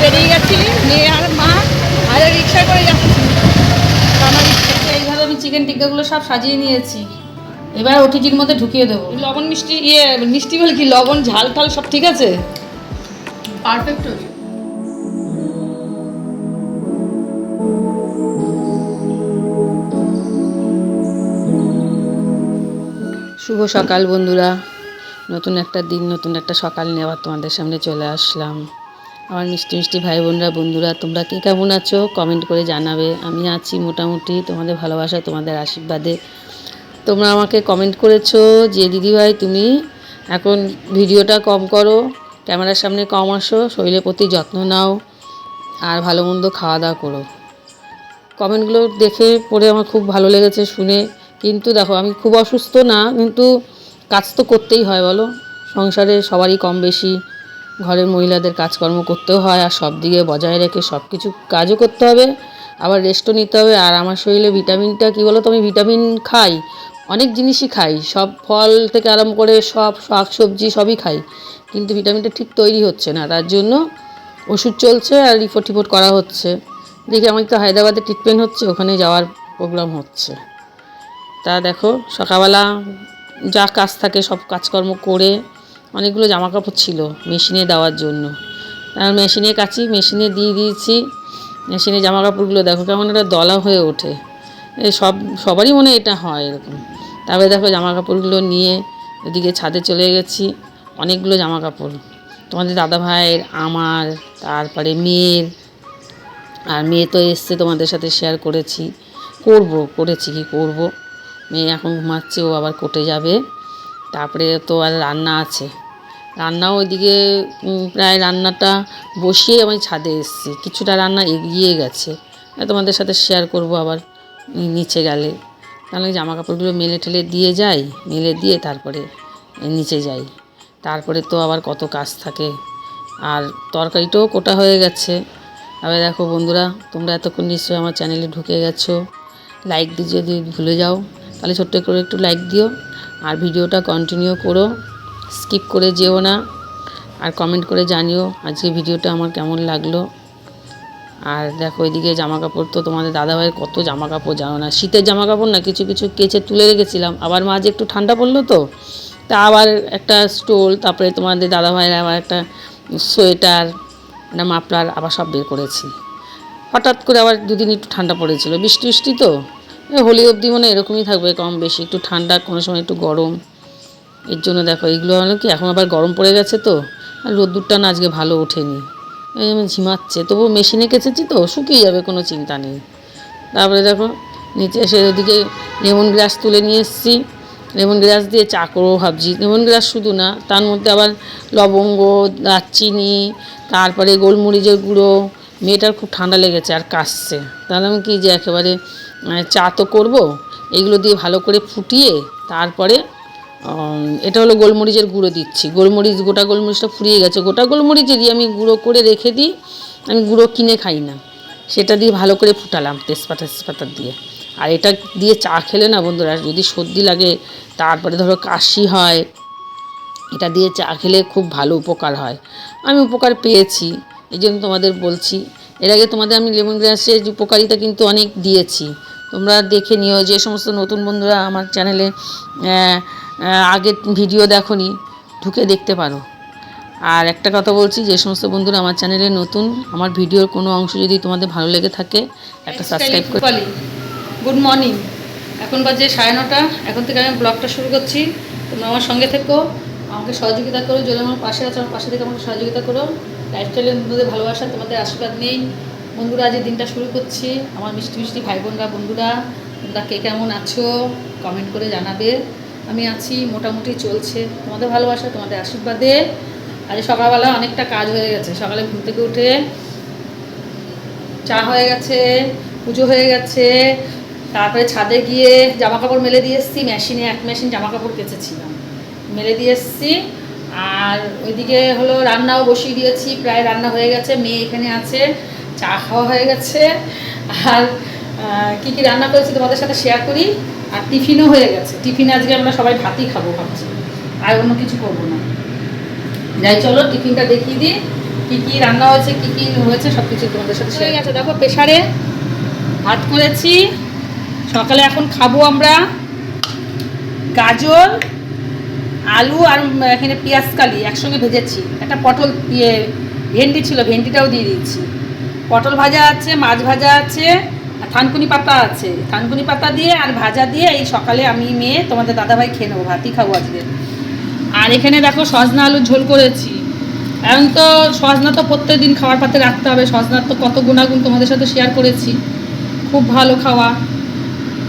বেরিয়ে গেছি মেয়ে আর মা আর রিক্সা করে যাচ্ছি। আমার এইভাবে আমি চিকেন টিক্কাগুলো সব সাজিয়ে নিয়েছি। এবার ওটিজির মধ্যে ঢুকিয়ে দেবো। লবণ মিষ্টি? ইয়ে মিষ্টি বলে কি লবণ ঝাল ঠাল সব ঠিক আছে? পারফেক্ট হয়েছে শুভ সকাল বন্ধুরা। নতুন একটা দিন নতুন একটা সকাল নিয়ে আবার তোমাদের সামনে চলে আসলাম। আমার মিষ্টি মিষ্টি ভাই বোনরা, বন্ধুরা, তোমরা কে কেমন আছো? কমেন্ট করে জানাবে। আমি আছি মোটামুটি তোমাদের ভালোবাসা, তোমাদের আশীর্বাদে। তোমরা আমাকে কমেন্ট করেছ যে দিদিভাই তুমি এখন ভিডিওটা কম করো, ক্যামেরার সামনে কম আসো, শরীরের প্রতি যত্ন নাও আর ভালো মন্দ খাওয়া দাওয়া করো। কমেন্টগুলো দেখে পড়ে আমার খুব ভালো লেগেছে শুনে। কিন্তু দেখো, আমি খুব অসুস্থ না, কিন্তু কাজ তো করতেই হয়, বলো? সংসারে সবারই কম বেশি। ঘরের মহিলাদের কাজকর্ম করতেও হয় আর সব দিকে বজায় রেখে সব কিছু কাজও করতে হবে, আবার রেস্টও নিতে হবে আর আমার শরীরে ভিটামিনটা কী বলো তো আমি ভিটামিন খাই, অনেক জিনিসই খাই, সব ফল থেকে আরম্ভ করে সব শাক সবজি সবই খাই, কিন্তু ভিটামিনটা ঠিক তৈরি হচ্ছে না, তার জন্য ওষুধ চলছে আর রিপোর্ট টিপোর্ট করা হচ্ছে, দেখি আমার তো হায়দ্রাবাদে ট্রিটমেন্ট হচ্ছে, ওখানে যাওয়ার প্রোগ্রাম হচ্ছে, তা দেখো সকালবেলা যা কাজ থাকে সব কাজকর্ম করে অনেকগুলো জামা কাপড় ছিল মেশিনে দেওয়ার জন্য। আর মেশিনে কাচি মেশিনে দিয়ে দিয়েছি। মেশিনে জামা কাপড়গুলো দেখো কেমন একটা দলা হয়ে ওঠে। সব, সবারই মনে এটা হয় এরকম। তারপরে দেখো জামা কাপড়গুলো নিয়ে ওদিকে ছাদে চলে গেছি। অনেকগুলো জামা কাপড় তোমাদের দাদা ভাইয়ের আমার, তারপরে মেয়ের। আর মেয়ে তো এসছে তোমাদের সাথে শেয়ার করেছি। করব, করেছি কি করব? মেয়ে এখন ঘুমাচ্ছে, ও আবার কোটে যাবে। তারপরে তো আর রান্না আছে। রান্নাও ওইদিকে প্রায় রান্নাটা বসিয়ে আমি ছাদে এসেছি। কিছুটা রান্না এগিয়ে গেছে। তোমাদের সাথে শেয়ার করব আবার নিচে গেলে। তাহলে জামা কাপড়গুলো মেলে ঠেলে দিয়ে যাই, মেলে দিয়ে তারপরে নিচে যাই। তারপরে তো আবার কত কাজ থাকে। আর তরকারিটাও কোটা হয়ে গেছে। আবার দেখো বন্ধুরা, তোমরা এতক্ষণ নিশ্চয়ই আমার চ্যানেলে ঢুকে গেছো। লাইক দিয়ে যদি ভুলে যাও, তাহলে ছোট্ট করে একটু লাইক দিও। আর ভিডিওটা কন্টিনিউ করো স্কিপ করে যেও না, আর কমেন্ট করে জানিও আজকে ভিডিওটা আমার কেমন লাগল। আর দেখো এদিকে জামা কাপড় তো তোমাদের দাদাভাইয়ের কত জামা কাপড় জানো না? শীতের জামা কাপড় না, কিছু কিছু কেচে তুলে রেখেছিলাম। আবার মাঝে একটু ঠান্ডা পড়ল তো, তা আবার একটা স্টোল, তারপরে তোমাদের দাদাভাইয়ের আবার একটা সোয়েটার, একটা মাফলার আবার সব বের করেছি। হঠাৎ করে আবার দুদিন একটু ঠান্ডা পড়েছিল। বৃষ্টি বৃষ্টি তো? হোলি অবধি মনে এরকমই থাকবে, কম বেশি, একটু ঠান্ডা, কোনো সময় একটু গরম। এর জন্য দেখো এগুলো হলো কি, এখন আবার গরম পড়ে গেছে তো, আর রোদ্দুরটা না আজকে ভালো ওঠেনি। ঝিমাচ্ছে, তবু মেশিনে কেচেছি তো, শুকিয়ে যাবে, কোনো চিন্তা নেই। তারপরে দেখো, নিচে এসে ওদিকে লেমন গ্রাস তুলে নিয়ে এসেছি। লেমন গ্রাস দিয়ে চা করব ভাবছি। লেমন গ্রাস শুধু না, তার মধ্যে আবার লবঙ্গ, দারচিনি, তারপরে গোলমরিচের গুঁড়ো, মেয়েটার খুব ঠান্ডা লেগেছে আর কাশছে। তাহলে আমি কি যে একেবারে চা তো করব, এগুলো দিয়ে ভালো করে ফুটিয়ে তারপরে এটা হলো গোলমরিচের গুঁড়ো দিচ্ছি। গোলমরিচ, গোটা গোলমরিচটা ফুরিয়ে গেছে। গোটা গোলমরিচেরই আমি গুঁড়ো করে রেখে দিই, আমি গুঁড়ো কিনে খাই না। সেটা দিয়ে ভালো করে ফুটালাম তেজপাতা তেজপাতা দিয়ে। আর এটা দিয়ে চা খেলে না বন্ধুরা, যদি সর্দি লাগে, তারপরে ধরো কাশি হয়, এটা দিয়ে চা খেলে খুব ভালো উপকার হয়। আমি উপকার পেয়েছি, এই জন্য তোমাদের বলছি এর আগে তোমাদের আমি লেমন গ্রাসের উপকারিতা কিন্তু অনেক দিয়েছি। তোমরা দেখে নিও যে সমস্ত নতুন বন্ধুরা আমার চ্যানেলে আগে ভিডিও দেখোনি ঢুকে দেখতে পারো। আর একটা কথা বলছি যে সমস্ত বন্ধুরা আমার চ্যানেলে নতুন আমার ভিডিওর কোনো অংশ যদি তোমাদের ভালো লেগে থাকে একটা সাবস্ক্রাইব করে গুড মর্নিং এখন বাজে সাড়ে নটা এখন থেকে আমি ব্লগটা শুরু করছি। তোমরা আমার সঙ্গে থেকো আমাকে সহযোগিতা করো যদি আমার পাশে আছো আমার পাশে থেকে আমাকে সহযোগিতা করো। লাইফস্টাইলের বন্ধুদের ভালোবাসা, তোমাদের আশীর্বাদ নেই। বন্ধুরা, আজ দিনটা শুরু করছি। আমার মিষ্টি মিষ্টি ভাই বোনরা বন্ধুরা, তোমরা কে কেমন আছো? কমেন্ট করে জানাবে। আমি আছি, মোটামুটি চলছে। তোমাদের ভালোবাসা, তোমাদের আশীর্বাদে। আজ সকালবেলা অনেকটা কাজ হয়ে গেছে। সকালে ঘুম থেকে উঠে চা হয়ে গেছে, পুজো হয়ে গেছে। তারপরে ছাদে গিয়ে জামা কাপড় মেলে দিয়ে এসেছি। মেশিনে এক মেশিন জামা কাপড় কেচেছিলাম। মেলে দিয়ে এসেছি। আর ওইদিকে হলো রান্নাও বসিয়ে দিয়েছি প্রায় রান্না হয়ে গেছে মেয়ে এখানে আছে চা খাওয়া হয়ে গেছে। আর কি কি রান্না করেছি তোমাদের সাথে শেয়ার করি? আর টিফিনও হয়ে গেছে। টিফিনে আজকে আমরা সবাই ভাতই খাব ভাবছি। আর অন্য কিছু করব না। যাই চলো টিফিনটা দেখিয়ে দিই। কি কি রান্না হয়েছে কি কি হয়েছে সব কিছু তোমাদের সাথে হয়ে গেছে দেখো প্রেশারে ভাত করেছি। সকালে এখন খাব আমরা। গাজর আলু আর এখানে পেঁয়াজ কালি একসঙ্গে ভেজেছি। একটা পটল ইয়ে ভেন্ডি ছিল, ভেন্ডিটাও দিয়ে দিচ্ছি পটল ভাজা আছে, মাছ ভাজা আছে, আর থানকুনি পাতা আছে। থানকুনি পাতা দিয়ে আর ভাজা দিয়ে এই সকালে আমি মেয়ে তোমাদের দাদাভাই খেয়ে নেব, ভাতই খাব আজকে। আর এখানে দেখো সজনা আলুর ঝোল করেছি। এখন তো সজনা তো প্রত্যেক দিন খাওয়ার পাতে রাখতে হবে, সজনার তো কত গুণাগুণ তোমাদের সাথে শেয়ার করেছি। খুব ভালো খাওয়া।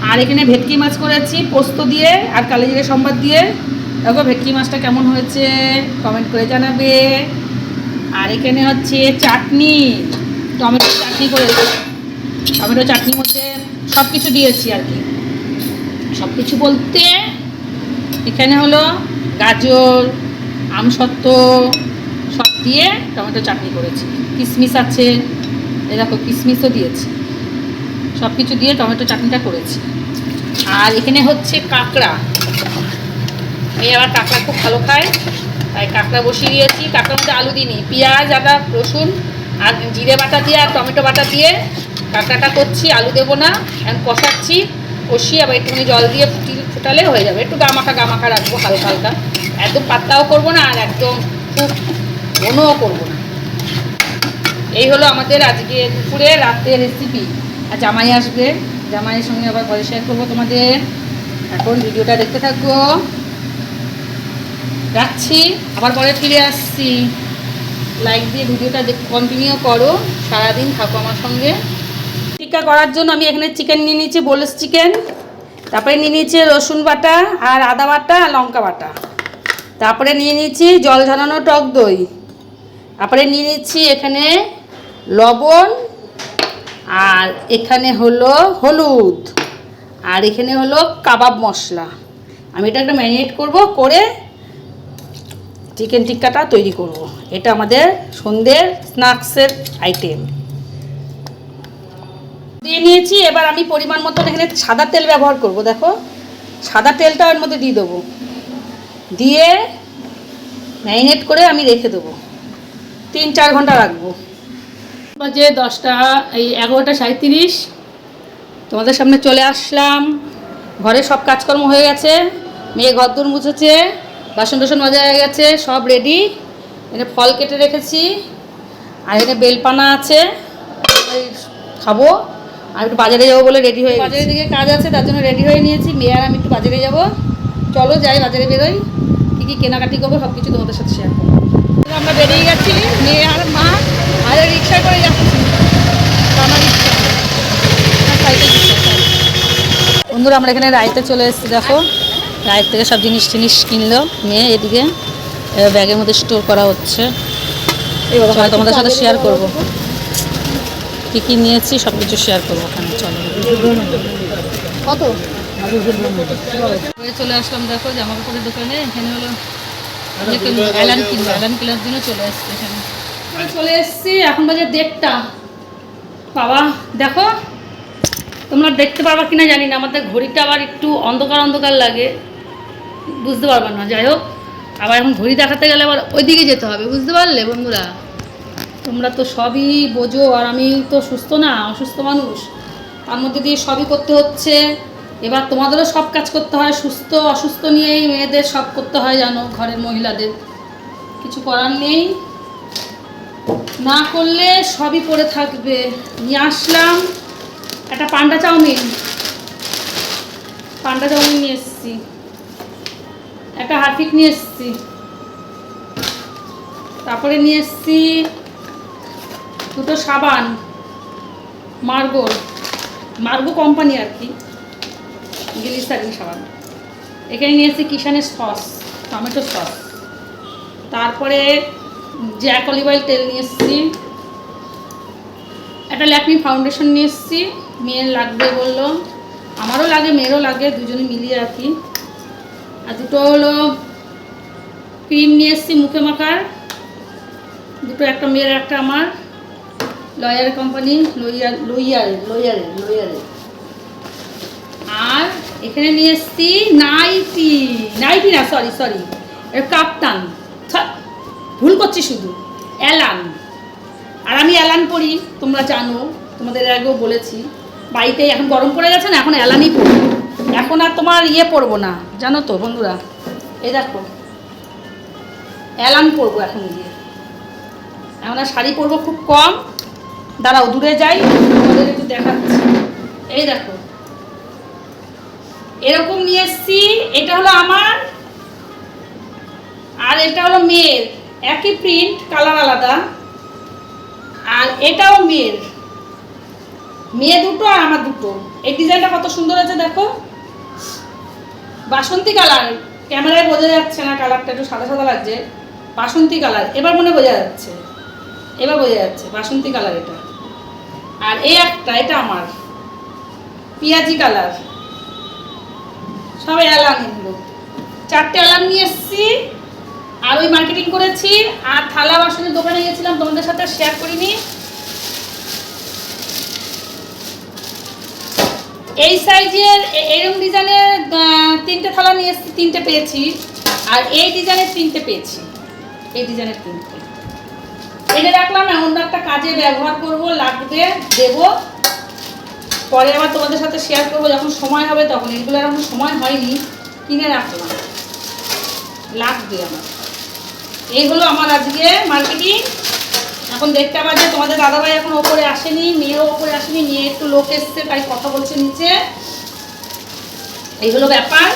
আর এখানে ভেটকি মাছ করেছি, পোস্ত দিয়ে আর কালিজিরে সম্বাদ দিয়ে। দেখো ভেটকি মাছটা কেমন হয়েছে? কমেন্ট করে জানাবে। আর এখানে হচ্ছে চাটনি, টমেটো চাটনি করেছি। টমেটো চাটনির মধ্যে সব কিছু দিয়েছি আর কি। সব কিছু বলতে এখানে হলো গাজর আমসত্ত্ব সব দিয়ে টমেটো চাটনি করেছি। কিশমিশ আছে এ দেখো কিশমিশও দিয়েছি। সব কিছু দিয়ে টমেটো চাটনিটা করেছি। আর এখানে হচ্ছে কাঁকড়া। মেয়ে আবার কাঁকড়া খুব ভালো খায়, তাই কাঁকড়া বসিয়ে দিয়েছি। কাঁকড়ার মধ্যে আলু দিইনি, পেঁয়াজ, আদা, রসুন আর জিরে বাটা দিয়ে আর টমেটো বাটা দিয়ে কাঁকড়াটা করছি, আলু দেবো না, এখন কষাচ্ছি, কষিয়ে আবার একটুখানি জল দিয়ে ফুটি ফুটালে হয়ে যাবে। একটু গামাখা গামাখা রাখব হালকা হালকা। একদম পাতলাও করব না আর একদম খুব ঘনও করব না। এই হলো আমাদের আজকে দুপুরে রাতের রেসিপি আর জামাই আসবে, জামাইয়ের সঙ্গে আবার পরে শেয়ার করব তোমাদের। এখন ভিডিওটা দেখতে থাকব রাখছি, আবার পরে ফিরে আসছি। লাইক দিয়ে ভিডিওটা কন্টিনিউ করো, সারাদিন থাকো আমার সঙ্গে। টিক্কা করার জন্য আমি এখানে চিকেন নিয়ে নিয়েছি, বোলস চিকেন, তারপরে নিয়ে নিয়েছি রসুন বাটা আর আদা বাটা আর লঙ্কা বাটা। তারপরে নিয়ে নিয়েছি জল ঝরানো টক দই। তারপরে নিয়ে নিচ্ছি এখানে লবণ আর এখানে হলো হলুদ। আর এখানে হলো কাবাব মশলা। আমি এটা একটা ম্যারিনেট করব করে চিকেন টিক্কাটা তৈরি করব। এটা আমাদের সন্ধ্যের স্ন্যাক্সের আইটেম দিয়ে নিয়েছি, এবার আমি পরিমাণ মতন এখানে সাদা তেল ব্যবহার করব, দেখো। সাদা তেলটা ওর মধ্যে দিয়ে দেবো। দিয়ে ম্যারিনেট করে আমি রেখে দেবো। তিন চার ঘণ্টা রাখব। বাজে দশটা, এই এগারোটা সাঁত্রিশ তোমাদের সামনে চলে আসলাম। ঘরে সব কাজকর্ম হয়ে গেছে। মেয়ে ঘর দূর মুছেছে। বাসন টাসন মজা হয়ে গেছে সব রেডি এখানে ফল কেটে রেখেছি। আর এখানে বেলপানা আছে খাব। আর একটু বাজারে যাব বলে রেডি হয়ে বাজারের দিকে কাজ আছে তার জন্য রেডি হয়ে নিয়েছি। মেয়ে আর আমি একটু বাজারে যাব। চলো যাই বাজারে বেরোই। কী কী কেনাকাটি করব সব কিছু তোমাদের সাথে শেয়ার করব। আমরা বেরিয়ে গেছি মেয়ে আর মা। আর রিক্সা করে যাচ্ছি। রিক্সা। সাইকেল। বন্ধুরা আমরা এখানে রাইতে চলে এসেছি দেখো। রাইত থেকে সব জিনিস টিনিস কিনলো মেয়ে এদিকে ব্যাগের মধ্যে স্টোর করা হচ্ছে। চলো তোমাদের সাথে শেয়ার করব। কী কী নিয়েছি সব কিছু শেয়ার করব ওখানে চলো। কত? চলে আসলাম দেখো জামা কাপড়ের দোকানে এখানে হলো অ্যালান কিনবো অ্যালান কেনার জন্য চলে এসছি এখানে। চলে এসছি এখন বাজে দেড়টা। বাবা দেখো তোমরা দেখতে পারবা কিনা জানি না আমাদের ঘড়িটা আবার একটু অন্ধকার অন্ধকার লাগে। বুঝতে পারবা না, যাই হোক। আবার এখন ঘড়ি দেখাতে গেলে আবার ওইদিকে যেতে হবে, বুঝতে পারলে বন্ধুরা? তোমরা তো সবই বোঝো, আর আমি তো সুস্থ না, অসুস্থ মানুষ। তার মধ্যে দিয়ে সবই করতে হচ্ছে। এবার তোমাদেরও সব কাজ করতে হয়, সুস্থ, অসুস্থ নিয়েই মেয়েদের সব করতে হয়, জানো, ঘরের মহিলাদের। কিছু করার নেই। না করলে সবই পড়ে থাকবে। নিয়ে আসলাম। একটা পান্ডা চাউমিন। পান্ডা চাউমিন নিয়ে এসেছি। একটা হারপিক নিয়ে এসেছি। তারপরে নিয়ে এসেছি দুটো সাবান মার্গোর মার্গো কোম্পানি আর কি গ্লিসারিন সাবান। এখানে নিয়েছি কিষানের সস, টমেটো সস। তারপরে জ্যাক অলিভ অয়েল তেল নিয়ে এসেছি। একটা ল্যাকমি ফাউন্ডেশন নিয়ে এসেছি। মেয়ের লাগবে বলল। আমারও লাগে, মেয়েরও লাগে, দুজনে মিলিয়ে আর কি। আর দুটো হলো ক্রিম নিয়ে এসেছি মুখে মাখার। দুটো একটা মেয়ের একটা আমার। লয়ার কোম্পানি লইয়ার লইয়ারের লইয়ারের লইয়ারের আর এখানে নিয়ে এসেছি নাইটি। নাইটি না সরি সরি কাপ্তান। ভুল করছি শুধু। অ্যালান। আর আমি অ্যালান পরি, তোমরা জানো, তোমাদের আগেও বলেছি। বাড়িতে এখন গরম পড়ে গেছে না, এখন অ্যালানই পরি। এখন আর তোমার ইয়ে পরবো না, জানো তো বন্ধুরা? এই দেখো অ্যালার্ম পরবো এখন গিয়ে। এখন আর শাড়ি পরবো খুব কম। দাঁড়াও, দূরে যাই, তোমাদের একটু দেখাচ্ছি। এই দেখো, এরকম নিয়ে এসছি, এটা হলো আমার, আর এটা হলো মেয়ের। একই প্রিন্ট কালার আলাদা, আর এটাও মেয়ের। মেয়ে দুটো আর আমার দুটো। এই ডিজাইনটা কত সুন্দর আছে দেখো। বাসন্তী কালার। ক্যামেরায় বোঝা যাচ্ছে না কালারটা, একটু সাদা সাদা লাগছে। বাসন্তী কালার, এবার মনে বোঝা যাচ্ছে। এবার বোঝা যাচ্ছে, বাসন্তী কালার এটা। আর এই একটা, এটা আমার। পিয়াজি কালার। সবাই অ্যালার্ম এগুলো চারটে অ্যালার্ম নিয়ে এসেছি, আর ওই মার্কেটিং করেছি, আর থালা বাসনের দোকানে গেছিলাম তোমাদের সাথে শেয়ার করিনি। এই সাইজের এরকম ডিজাইনের তিনটে থালা নিয়ে এসেছি, তিনটে পেয়েছি। আর এই ডিজাইনের তিনটে পেয়েছি। এই ডিজাইনের তিনটে। এনে রাখলাম, এমন একটা কাজে ব্যবহার করব, লাগবে, দেব। পরে আবার তোমাদের সাথে শেয়ার করব, যখন সময় হবে, তখন এগুলো এখন সময় হয়নি, কিনে রাখলাম। লাগবে আমার। এই হলো আমার আজকে মার্কেটিং এখন দেখতে পাচ্ছি তোমাদের দাদাভাই এখন ওপরে আসেনি, মেয়েও ওপরে আসেনি মেয়ে একটু লোক এসছে, তাই কথা বলছে নিচে। এই হলো ব্যাপার।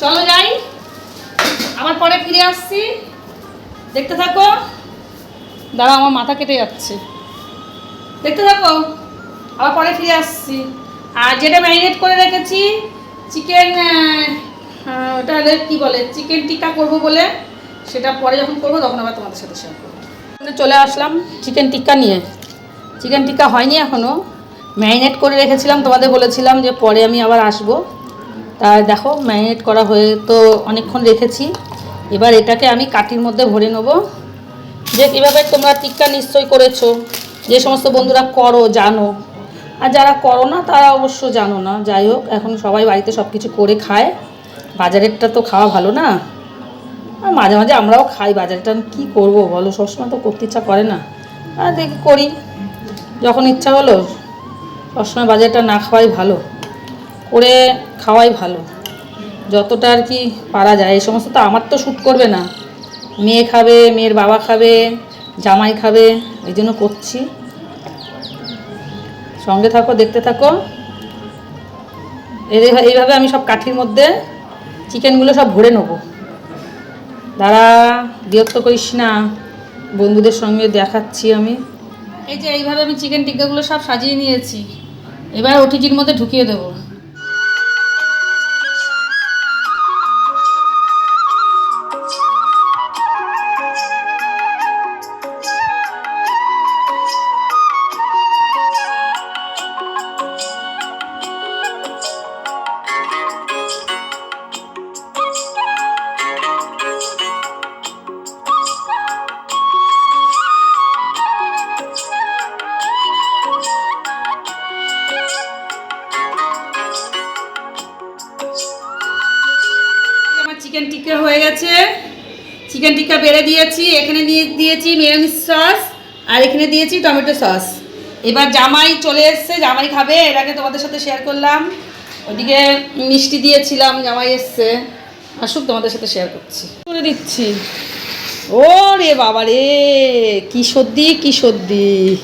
চলো যাই। আবার পরে ফিরে আসছি। দেখতে থাকো। দাঁড়া আমার মাথা কেটে যাচ্ছে। দেখতে থাকো। আবার পরে ফিরে আসছি। আর যেটা ম্যারিনেট করে রেখেছি, চিকেন ওটা কী বলে? চিকেন টিক্কা করব বলে, সেটা পরে যখন করব, তখন আবার তোমাদের সাথে শেয়ার করব। চলে আসলাম চিকেন টিক্কা নিয়ে। চিকেন টিক্কা হয়নি এখনও ম্যারিনেট করে রেখেছিলাম, তোমাদের বলেছিলাম যে পরে আমি আবার আসব। তা দেখো ম্যারিনেট করা হয়ে তো অনেকক্ষণ রেখেছি। এবার এটাকে আমি কাঠির মধ্যে ভরে নেব। যে কীভাবে তোমরা টিক্কা নিশ্চয়ই করেছ, যে সমস্ত বন্ধুরা করো, জানো। আর যারা করো না, তারা অবশ্য জানো না। যাই হোক, এখন সবাই বাড়িতে সব কিছু করে খায়। বাজারেরটা তো খাওয়া ভালো না। আর মাঝে মাঝে আমরাও খাই, বাজারটা কি করব বলো? সবসময় তো করতে ইচ্ছা করে না। আর দেখি করি। যখন ইচ্ছা হলো, সবসময় বাজারটা না খাওয়াই ভালো, করে খাওয়াই ভালো। যতটা আর কি পারা যায়, এই সমস্ত তো আমার তো শ্যুট করবে না। মেয়ে খাবে, মেয়ের বাবা খাবে, জামাই খাবে, এই জন্য করছি। সঙ্গে থাকো, দেখতে থাকো। এই- এইভাবে আমি সব কাঠির মধ্যে চিকেনগুলো সব ভরে নেব। দাঁড়া, বিরক্ত করিস না। বন্ধুদের সঙ্গে দেখাচ্ছি আমি। এই যে এইভাবে আমি চিকেন টিক্কাগুলো সব সাজিয়ে নিয়েছি। এবার ওটিজির মধ্যে ঢুকিয়ে দেবো। চিকেন টিক্কা হয়ে গেছে। চিকেন টিক্কা বেড়ে দিয়েছি, এখানে দিয়ে দিয়েছি মেয়নিজ সস, আর এখানে দিয়েছি টমেটো সস। এবার জামাই চলে এসছে, জামাই খাবে, এর আগে তোমাদের সাথে শেয়ার করলাম। ওদিকে মিষ্টি দিয়েছিলাম, জামাই এসছে। আসুক তোমাদের সাথে শেয়ার করছি। করে দিচ্ছি। ও রে বাবা রে, কি সর্দি কি সর্দি।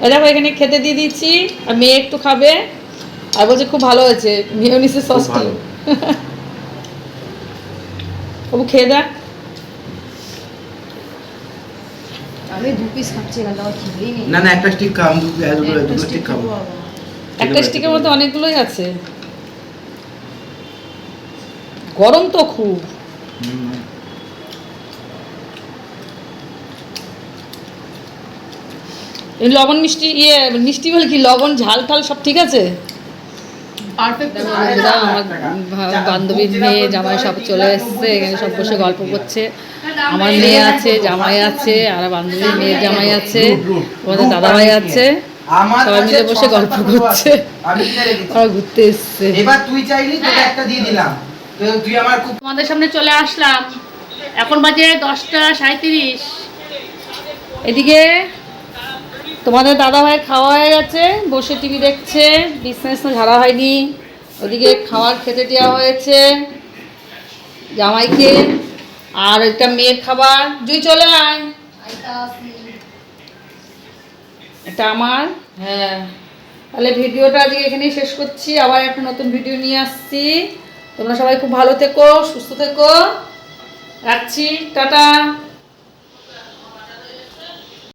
দেখো, এখানে খেতে দিয়ে দিচ্ছি, আর মেয়ে একটু খাবে। আর বলছে খুব ভালো হয়েছে মিওনিসের সসটি ভালো। বাবু খেয়ে দেখ। আমি দু পিস খাচ্ছি এখান থেকে খিদেই নেই। না না একটা স্টিক খাম দুটো দুটো একটা দুটো স্টিক খাব। একটা স্টিকের মধ্যে অনেকগুলোই আছে। গরম তো খুব। লবণ মিষ্টি ইয়ে মিষ্টি বলে কি লবণ ঝাল টাল সব ঠিক আছে? আমার বান্ধবীর মেয়ে জামাই সব চলে এসছে এখানে সব বসে গল্প করছে। আমার মেয়ে আছে জামাই আছে আর বান্ধবীর মেয়ের জামাই আছে তোমাদের দাদাভাই আছে সবাই মিলে বসে গল্প করছে। ওরা ঘুরতে এসছে। এবার তুই চাইলি তোকে একটা দিয়ে দিলাম। তুই আমার খুব তোমাদের সামনে চলে আসলাম। এখন বাজে দশটা সাঁত্রিশ এদিকে তোমাদের দাদা ভাই খাওয়া হয়ে গেছে, বসে টিভি দেখছে বিজনেস ঝাড়া হয়নি। ওদিকে খাওয়ার খেতে দেওয়া হয়েছে, জামাইকে। আর এটা মেয়ের খাবার। জুই, চলে আয়। এটা আমার? হ্যাঁ। তাহলে ভিডিওটা আজকে এখানেই শেষ করছি। আবার একটা নতুন ভিডিও নিয়ে আসছি। তোমরা সবাই খুব ভালো থেকো, সুস্থ থেকো। রাখছি। টাটা।